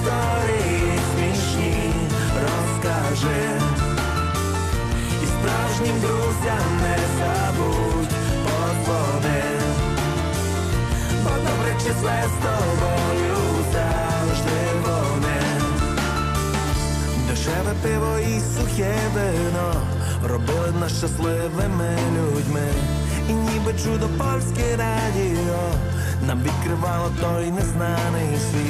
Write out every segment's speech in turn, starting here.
Історії смішні розкаже. І справжнім друзям не забудь подзвони. Бо добре числе з тобою завжди вони. Дешеве пиво і сухе вино робили нас щасливими людьми. І ніби чудо польське радіо нам відкривало той незнаний світ.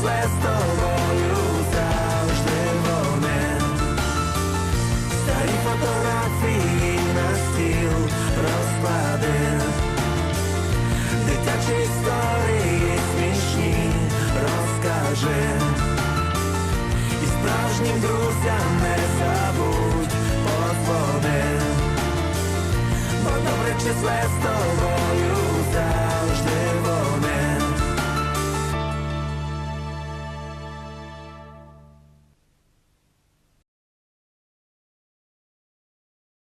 Числе з тобою завжди вони. Старі фотографії на стіл розкладив. Дитячі історії смішні розкаже. І справжнім друзям не забудь подзвони. Бо добре числе з тобою